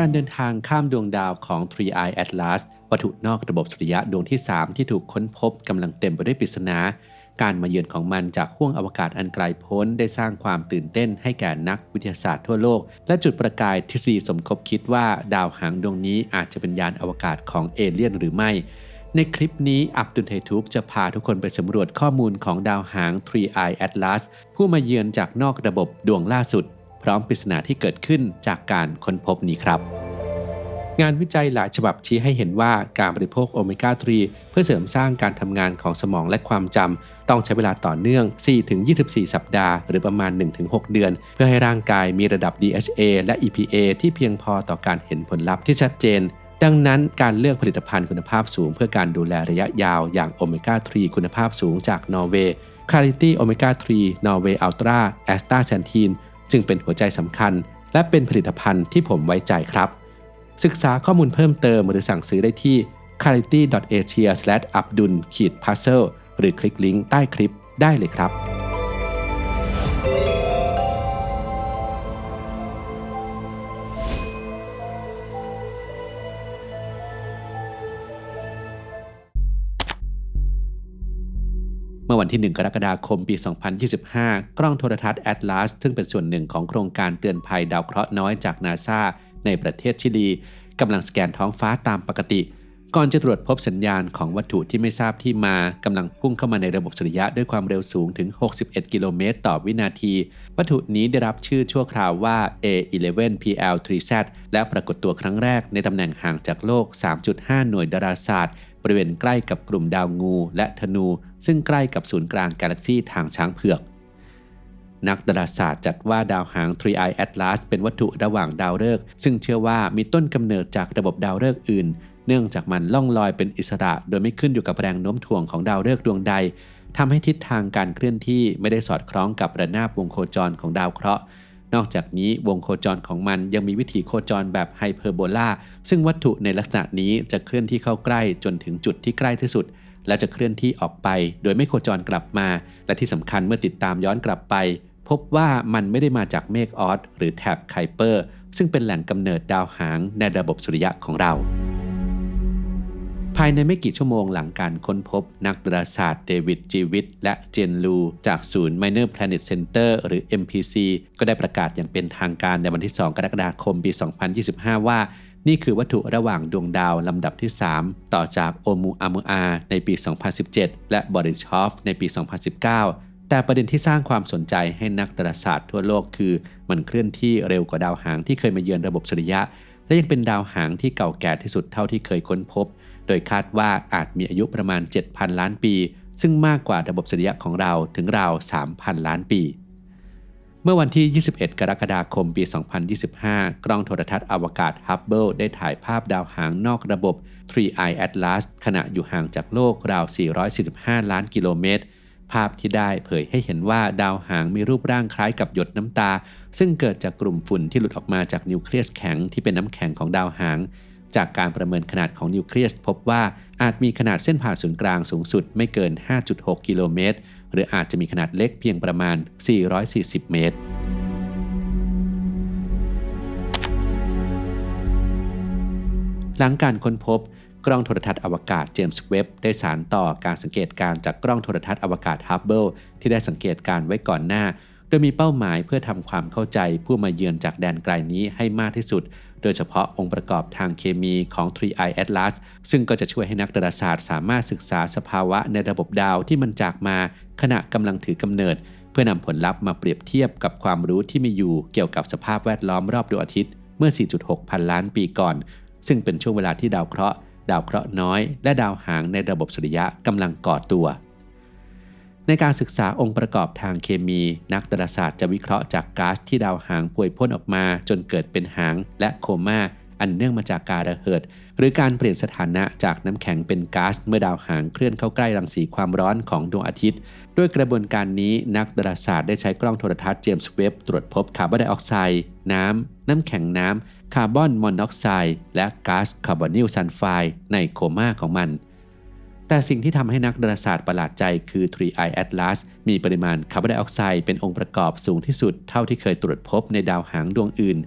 การเดินทางข้ามดวงดาวของ Three Eye Atlas วัตถุนอกระบบสุริยะดวงที่ 3 ที่ถูกค้นพบกำลังเต็มไปด้วยปริศนา การมาเยือนของมันจากห้วงอวกาศอันไกลโพ้นได้สร้างความตื่นเต้นให้แก่นักวิทยาศาสตร์ทั่วโลก และจุดประกายทฤษฎีสมคบคิดว่าดาวหางดวงนี้อาจจะเป็นยานอวกาศของเอเลี่ยนหรือไม่ในคลิปนี้อับดุลเฮทูบจะพาทุกคนไปสำรวจข้อมูลของดาวหาง Three Eye Atlas ผู้มาเยือนจากนอกระบบดวงล่าสุด ร้อมปริศนาที่เกิดขึ้นจากการค้นพบนี้ครับ งานวิจัยหลายฉบับชี้ให้เห็นว่าการบริโภคโอเมก้า 3 เพื่อเสริมสร้างการทำงานของสมองและความจำ ต้องใช้เวลาต่อเนื่อง 4-24 สัปดาห์ หรือประมาณ 1-6 เดือน เพื่อให้ร่างกายมีระดับ DHA และ EPA ที่เพียงพอต่อการเห็นผลลัพธ์ที่ชัดเจนดังนั้นการเลือกผลิตภัณฑ์คุณภาพสูง เพื่อการดูแลระยะยาวอย่างโอเมก้า 3 คุณภาพสูงจากนอร์เวย์ Quality Omega 3 Norway Ultra a s t a x a n t i n จึงเป็นหัวใจสำคัญ และเป็นผลิตภัณฑ์ที่ผมไว้ใจครับ ศึกษาข้อมูลเพิ่มเติมหรือสั่งซื้อได้ที่ clarity.asia/abdul-puzzle หรือคลิกลิงก์ใต้คลิปได้เลยครับ มื่อวันที่ 1 กรกฎาคมปี 2025 กล้องโทรทัศน์ Atlas ซึ่งเป็นส่วนหนึ่งของโครงการเตือนภัยดาวเคราะห์น้อยจากนาซาในประเทศชิลีกำลังสแกนท้องฟ้าตามปกติ ก่อนจะตรวจพบสัญญาณของวัตถุที่ไม่ทราบที่มากำลังพุ่งเข้ามาในระบบสุริยะด้วยความเร็วสูงถึง 61 กิโลเมตรต่อวินาที วัตถุนี้ได้รับชื่อชั่วคราวว่า A11PL3Z และปรากฏตัวครั้งแรกในตำแหน่งห่างจากโลก 3.5 หน่วยดาราศาสตร์ ริเวณใกล้กับกลุ่มดาวงูและธนู ซึ่งใกล้กับศูนย์กลางกาแล็กซีทางช้างเผือก นักดาราศาสตร์จัดว่าดาวหาง Three Eye Atlas เป็นวัตถุระหว่างดาวฤกษ์ซึ่งเชื่อว่ามีต้นกำเนิดจากระบบดาวฤกษ์อื่น เนื่องจากมันล่องลอยเป็นอิสระ โดยไม่ขึ้นอยู่กับแรงโน้มถ่วงของดาวฤกษ์ดวงใดทำให้ทิศทางการเคลื่อนที่ไม่ได้สอดคล้องกับระนาบวงโคจรของดาวเคราะห์ นอกจากนี้วงโคจรของมันยังมีวิถีโคจรแบบไฮเปอร์โบลาซึ่งวัตถุในลักษณะนี้จะเคลื่อนที่เข้าใกล้จนถึงจุดที่ใกล้ที่สุด และจะเคลื่อนที่ออกไป โดยไม่โคจรกลับมา และที่สำคัญเมื่อติดตามย้อนกลับไป พบว่ามันไม่ได้มาจากเมฆออสหรือแถบไคเปอร์ซึ่งเป็นแหล่งกำเนิดดาวหางในระบบสุริยะของเรา ภายในไม่กี่ชั่วโมงหลังการค้นพบนักดาราศาสตร์เดวิดจีวิตและเจนลู จากศูนย์ Minor Planet Center หรือ MPC ก็ได้ประกาศอย่างเป็นทางการในวันที่ 2 กรกฎาคมปี 2025 ว่านี่คือวัตถุระหว่างดวงดาวลำดับที่ 3 ต่อจากโอมูอามูอา ในปี 2017 และบอริชอฟในปี 2019 แต่ประเด็นที่สร้างความสนใจให้นักดาราศาสตร์ทั่วโลกคือ มันเคลื่อนที่เร็วกว่าดาวหางที่เคยมาเยือนระบบสุริยะ และยังเป็นดาวหางที่เก่าแก่ที่สุดเท่าที่เคยค้นพบ โดยคาดว่าอาจมีอายุประมาณ 7,000 ล้านปี ซึ่งมากกว่าระบบสุริยะของเราถึงราว 3,000 ล้านปี เมื่อวันที่ 21 กรกฎาคมปี 2025 กล้องโทรทัศน์อวกาศฮับเบิลได้ถ่ายภาพดาวหางนอกระบบ Three Eye Atlas ขณะอยู่ห่างจากโลกราว 445 ล้านกิโลเมตรภาพที่ได้เผยให้เห็นว่าดาวหางมีรูปร่างคล้ายกับหยดน้ำตา ซึ่งเกิดจากกลุ่มฝุ่นที่หลุดออกมาจากนิวเคลียสแข็งที่เป็นน้ำแข็งของดาวหาง จากการประเมินขนาดของนิวเคลียสพบว่าอาจมีขนาดเส้นผ่าศูนย์กลางสูงสุดไม่เกิน 5.6 กิโลเมตร หรืออาจจะมีขนาดเล็กเพียงประมาณ 440 เมตร หลังการค้นพบกล้องโทรทัศน์อวกาศเจมส์เว็บได้สารต่อการสังเกตการจากกล้องโทรทัศน์อวกาศฮับเบิลที่ได้สังเกตการไว้ก่อนหน้า โดยมีเป้าหมายเพื่อทำความเข้าใจผู้มาเยือนจากแดนไกลนี้ให้มากที่สุด โดยเฉพาะองค์ประกอบทางเคมีของ Three Eye Atlas ซึ่งก็จะช่วยให้นักดาราศาสตร์ สามารถศึกษาสภาวะในระบบดาวที่มันจากมา ขณะกำลังถือกำเนิด เพื่อนำผลลัพธ์มาเปรียบเทียบกับความรู้ที่มีอยู่เกี่ยวกับสภาพแวดล้อมรอบดวงอาทิตย์เมื่อ 4.6 พันล้านปีก่อน ซึ่งเป็นช่วงเวลาที่ดาวเคราะห์ ดาวเคราะห์น้อย และดาวหางในระบบสุริยะกำลังก่อตัว ในการศึกษาองค์ประกอบทางเคมี นักดาราศาสตร์จะวิเคราะห์จากก๊าซที่ดาวหางป่วยพ่นออกมา จนเกิดเป็นหางและโคม่าอันเนื่องมาจากการระเหิด หรือการเปลี่ยนสถานะจากน้ำแข็งเป็นก๊าซเมื่อดาวหางเคลื่อนเข้าใกล้รังสีความร้อนของดวงอาทิตย์ ด้วยกระบวนการนี้นักดาราศาสตร์ได้ใช้กล้องโทรทัศน์เจมส์เว็บตรวจพบคาร์บอนไดออกไซด์น้ำ น้ำแข็งน้ำ คาร์บอนมอนอกไซด์และก๊าซคาร์บอนิลซัลไฟด์ในโคม่าของมัน แต่สิ่งที่ทำให้นักดาราศาสตร์ประหลาดใจคือ Three Eye Atlas มีปริมาณคาร์บอนไดออกไซด์เป็นองค์ประกอบสูงที่สุดเท่าที่เคยตรวจพบในดาวหางดวงอื่น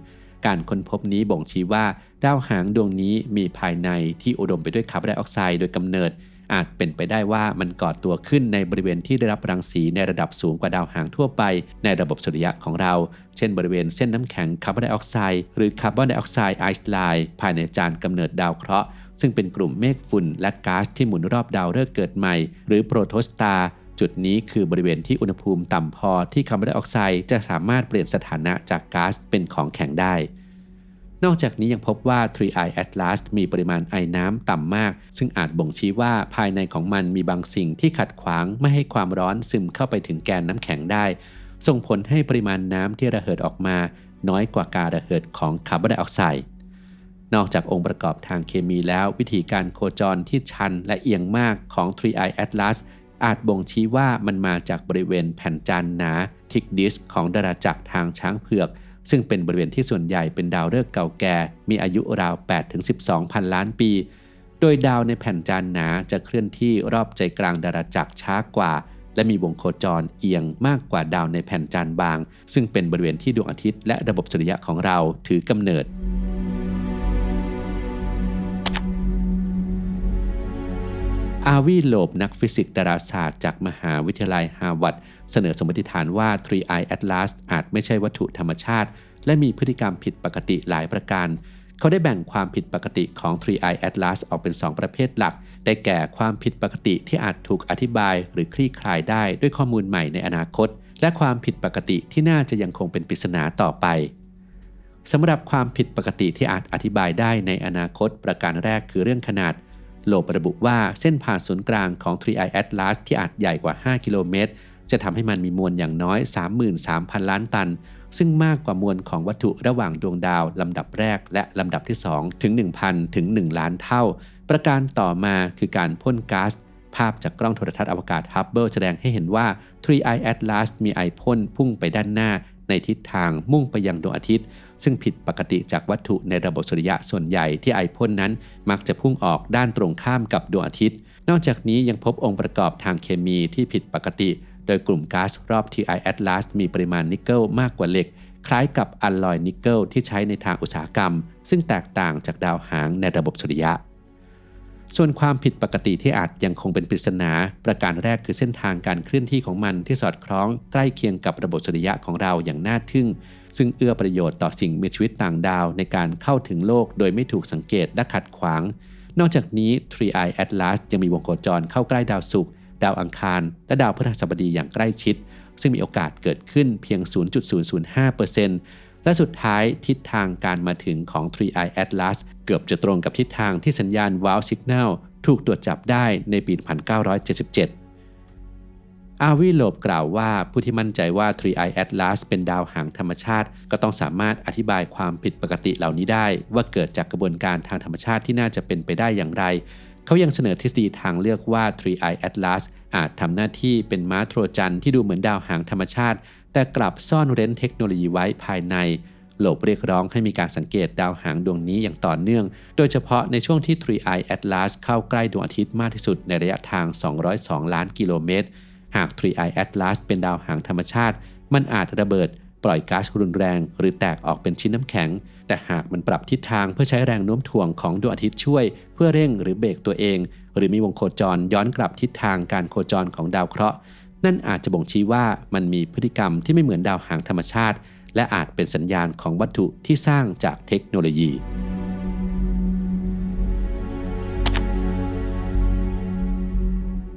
การค้นพบนี้บ่งชี้ว่า ดาวหางดวงนี้มีภายในที่อุดมไปด้วยคาร์บอนไดออกไซด์โดยกำเนิด อาจเป็นไปได้ว่ามันก่อตัวขึ้นในบริเวณที่ได้รับรังสีในระดับสูงกว่าดาวหางทั่วไป ในระบบสุริยะของเรา เช่น บริเวณเส้นน้ำแข็งคาร์บอนไดออกไซด์หรือคาร์บอนไดออกไซด์ไอซ์ไลน์ภายในจานกำเนิดดาวเคราะห์ ซึ่งเป็นกลุ่มเมฆฝุ่นและก๊าซที่หมุนรอบดาวฤกษ์เกิดใหม่ หรือโปรโตสตาร์จุดนี้คือบริเวณที่อุณหภูมิต่ำพอที่คาร์บอนไดออกไซด์จะสามารถเปลี่ยนสถานะจากก๊าซเป็นของแข็งได้ นอกจากนี้ยังพบว่า Three Eye Atlas มีปริมาณไอน้ำต่ำมาก ซึ่งอาจบ่งชี้ว่าภายในของมันมีบางสิ่งที่ขัดขวางไม่ให้ความร้อนซึมเข้าไปถึงแกนน้ำแข็งได้ ส่งผลให้ปริมาณน้ำที่ระเหิดออกมา น้อยกว่าการระเหิดของคาร์บอนไดออกไซด์ นอกจากองค์ประกอบทางเคมีแล้ว วิธีการโคจรที่ชันและเอียงมากของ Three Eye Atlas อาจบ่งชี้ว่ามันมาจากบริเวณแผ่นจานหนาทิกดิสของดาราจักรทางช้างเผือก ซึ่งเป็นบริเวณที่ส่วนใหญ่เป็นดาวฤกษ์เก่าแก่ มีอายุราว 8-12 พันล้านปี โดยดาวในแผ่นจานหนาจะเคลื่อนที่รอบใจกลางดาราจักรช้ากว่า และมีวงโคจรเอียงมากกว่าดาวในแผ่นจานบาง ซึ่งเป็นบริเวณที่ดวงอาทิตย์และระบบสุริยะของเราถือกำเนิด อาวีโลบนักฟิสิกส์ดาราศาสตร์จากมหาวิทยาลัยฮาร์วาร์ดเสนอสมมติฐานว่า Three Eye Atlas อาจไม่ใช่วัตถุธรรมชาติ และมีพฤติกรรมผิดปกติหลายประการ เขาได้แบ่งความผิดปกติของ Three Eye Atlas ออกเป็น 2 ประเภทหลัก ได้แก่ความผิดปกติที่อาจถูกอธิบายหรือคลี่คลายได้ด้วยข้อมูลใหม่ในอนาคต และความผิดปกติที่น่าจะยังคงเป็นปริศนาต่อไปสำหรับความผิดปกติที่อาจอธิบายได้ในอนาคต ประการแรกคือเรื่องขนาด โลบระบุว่าเส้นผ่านศูนย์กลางของ Three Eye Atlas ที่อาจใหญ่กว่า 5 กิโลเมตร จะทำให้มันมีมวลอย่างน้อย 33,000 ล้านตัน ซึ่งมากกว่ามวลของวัตถุระหว่างดวงดาวลำดับแรกและลำดับที่ 2 ถึง 1,000 ถึง 1 ล้านเท่า ประการต่อมาคือการพ่นก๊าซภาพจากกล้องโทรทัศน์อวกาศฮับเบิลแสดงให้เห็นว่า Three Eye Atlas มีไอพ่นพุ่งไปด้านหน้า ในทิศทางมุ่งไปยังดวงอาทิตย์ ซึ่งผิดปกติจากวัตถุในระบบสุริยะส่วนใหญ่ที่ไอพ่นนั้น มักจะพุ่งออกด้านตรงข้ามกับดวงอาทิตย์ นอกจากนี้ยังพบองค์ประกอบทางเคมีที่ผิดปกติ โดยกลุ่มก๊าซรอบ TI Atlas มีปริมาณนิกเกิลมากกว่าเหล็ก คล้ายกับอัลลอยนิกเกิลที่ใช้ในทางอุตสาหกรรม ซึ่งแตกต่างจากดาวหางในระบบสุริยะ ส่วนความผิดปกติที่อาจยังคงเป็นปริศนา ประการแรกคือเส้นทางการเคลื่อนที่ของมันที่สอดคล้องใกล้เคียงกับระบบสุริยะของเราอย่างน่าทึ่ง ซึ่งเอื้อประโยชน์ต่อสิ่งมีชีวิตต่างดาวในการเข้าถึงโลกโดยไม่ถูกสังเกตและขัดขวาง นอกจากนี้ Tree Eye Atlas ยังมีวงโคจรเข้าใกล้ดาวศุกร์ดาวอังคาร และดาวพฤหัสบดีอย่างใกล้ชิด ซึ่งมีโอกาสเกิดขึ้นเพียง 0.005% และสุดท้ายทิศทางการมาถึงของ Three Eye Atlas เกือบจะตรงกับทิศทางที่สัญญาณ Wow Signal ถูกตรวจจับได้ในปี 1977 อาวีโลบกล่าวว่าผู้ที่มั่นใจว่า Three Eye Atlas เป็นดาวหางธรรมชาติ ก็ต้องสามารถอธิบายความผิดปกติเหล่านี้ได้ ว่าเกิดจากกระบวนการทางธรรมชาติที่น่าจะเป็นไปได้อย่างไร เขายังเสนอทฤษฎีทางเลือกว่า Three Eye Atlas อาจทำหน้าที่เป็นม้าโทรจันที่ดูเหมือนดาวหางธรรมชาติ แต่กลับซ่อนเร้นเทคโนโลยีไว้ภายใน โลบเรียกร้องให้มีการสังเกตดาวหางดวงนี้อย่างต่อเนื่อง โดยเฉพาะในช่วงที่ Three Eye Atlas เข้าใกล้ดวงอาทิตย์มากที่สุดในระยะทาง 202 ล้านกิโลเมตร หาก Three Eye Atlas เป็นดาวหางธรรมชาติ มันอาจระเบิด ปล่อยก๊าซรุนแรง หรือแตกออกเป็นชิ้นน้ำแข็ง แต่หากมันปรับทิศทางเพื่อใช้แรงโน้มถ่วงของดวงอาทิตย์ช่วย เพื่อเร่งหรือเบรกตัวเอง หรือมีวงโคจรย้อนกลับทิศทางการโคจรของดาวเคราะห์ นั่นอาจจะบ่งชี้ว่ามันมีพฤติกรรมที่ไม่เหมือนดาวหางธรรมชาติ และอาจเป็นสัญญาณของวัตถุที่สร้างจากเทคโนโลยี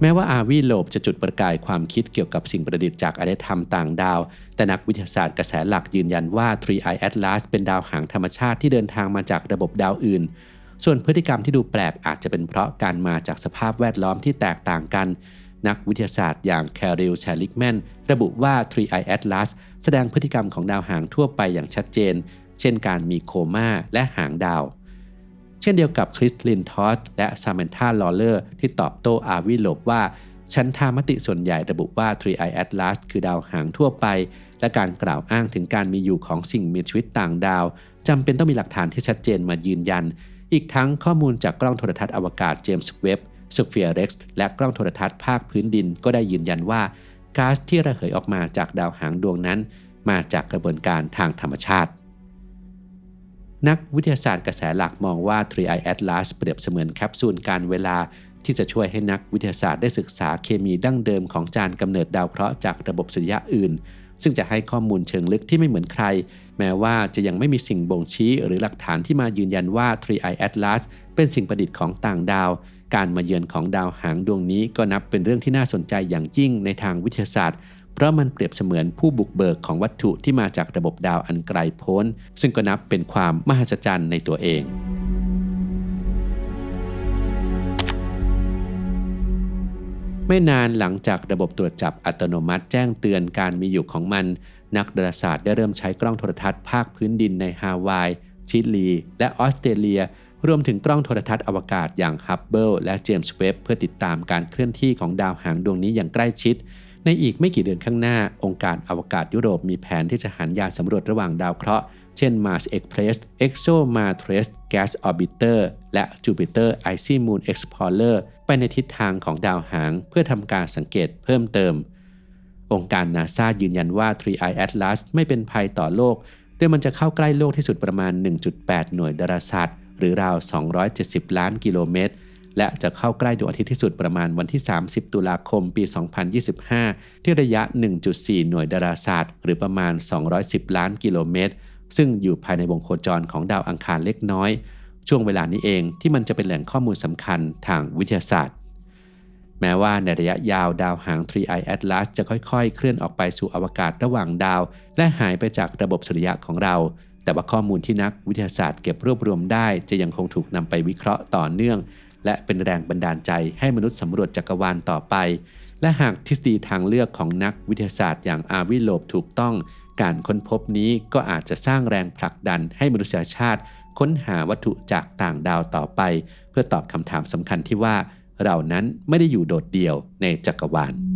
แม้ว่าอาวีโลบจะจุดประกายความคิดเกี่ยวกับสิ่งประดิษฐ์จากอารยธรรมต่างดาว แต่นักวิทยาศาสตร์กระแสหลักยืนยันว่า Three Eye Atlas เป็นดาวหางธรรมชาติที่เดินทางมาจากระบบดาวอื่นส่วนพฤติกรรมที่ดูแปลกอาจจะเป็นเพราะการมาจากสภาพแวดล้อมที่แตกต่างกัน นักวิทยาศาสตร์อย่างแคริลแชลิกแมนระบุว่า Three Eye Atlas แสดงพฤติกรรมของดาวหางทั่วไปอย่างชัดเจน เช่นการมีโคม่าและหางดาว เช่นเดียวกับคริสลินทอสและซามนธาลอเลอร์ที่ตอบโต้อาวิโลบว่า ชั้นทามติส่วนใหญ่ระบุว่า Three Eye Atlas คือดาวหางทั่วไป และการกล่าวอ้างถึงการมีอยู่ของสิ่งมีชีวิตต่างดาวจำเป็นต้องมีหลักฐานที่ชัดเจนมายืนยัน อีกทั้งข้อมูลจากกล้องโทรทัศน์อวกาศเจมส์เว็บ ซเฟียเร็กซ์และกล้องโทรทัศน์ภาคพื้นดินก็ได้ยืนยันว่าก๊าซที่ระเหยออกมาจากดาวหางดวงนั้น มาจากกระบวนการทางธรรมชาติ นักวิทยาศาสตร์กระแสหลักมองว่า 3i Atlas เปรียบเสมือนแคปซูลการเวลาที่จะช่วยให้นักวิทยาศาสตร์ได้ศึกษาเคมีดั้งเดิมของจานกำเนิดดาวเคราะห์จากระบบสุริยะอื่น ซึ่งจะให้ข้อมูลเชิงลึกที่ไม่เหมือนใคร แม้ว่าจะยังไม่มีสิ่งบ่งชี้หรือหลักฐานที่มายืนยันว่า 3i Atlas เป็นสิ่งประดิษฐ์ของต่างดาว การมาเยือนของดาวหางดวงนี้ก็นับเป็นเรื่องที่น่าสนใจอย่างยิ่งในทางวิทยาศาสตร์ เพราะมันเปรียบเสมือนผู้บุกเบิกของวัตถุที่มาจากระบบดาวอันไกลโพ้น ซึ่งก็นับเป็นความมหัศจรรย์ในตัวเองไม่นานหลังจากระบบตรวจจับอัตโนมัติแจ้งเตือนการมีอยู่ของมัน นักดาราศาสตร์ได้เริ่มใช้กล้องโทรทัศน์ภาคพื้นดินในฮาวาย ชิลี และออสเตรเลีย รวมถึงกล้องโทรทัศน์อวกาศอย่างฮับเบิลและเจมส์เว็บเพื่อติดตามการเคลื่อนที่ของดาวหางดวงนี้อย่างใกล้ชิด ในอีกไม่กี่เดือนข้างหน้า องค์การอวกาศยุโรปมีแผนที่จะหันยานสำรวจระหว่างดาวเคราะห์ เช่น Mars Express ExoMars Gas Orbiter และ Jupiter Icy Moon Explorer ไปในทิศทางของดาวหางเพื่อทำการสังเกตเพิ่มเติม องค์การนาซายืนยันว่า 3i Atlas ไม่เป็นภัยต่อโลกโดยมันจะเข้าใกล้โลกที่สุดประมาณ 1.8 หน่วยดาราศาสตร์ หรือราว 270 ล้านกิโลเมตร และจะเข้าใกล้ดวงอาทิตย์ที่สุดประมาณวันที่ 30 ตุลาคมปี 2025 ที่ระยะ 1.4 หน่วยดาราศาสตร์ หรือประมาณ 210 ล้านกิโลเมตร ซึ่งอยู่ภายในวงโคจรของดาวอังคารเล็กน้อย ช่วงเวลานี้เองที่มันจะเป็นแหล่งข้อมูลสำคัญทางวิทยาศาสตร์แม้ว่าในระยะยาวดาวหาง 3i Atlas จะค่อยๆ เคลื่อนออกไปสู่อวกาศระหว่างดาว และหายไปจากระบบสุริยะของเรา แต่ว่าข้อมูลที่นักวิทยาศาสตร์เก็บรวบรวมได้ จะยังคงถูกนำไปวิเคราะห์ต่อเนื่อง และเป็นแรงบันดาลใจให้มนุษย์สำรวจจักรวาลต่อไป และหากทฤษฎีทางเลือกของนักวิทยาศาสตร์ อย่างอาวิโลบถูกต้อง การค้นพบนี้ก็อาจจะสร้างแรงผลักดันให้มนุษยชาติ ค้นหาวัตถุจากต่างดาวต่อไป เพื่อตอบคำถามสำคัญที่ว่า เรานั้นไม่ได้อยู่โดดเดี่ยวในจักรวาล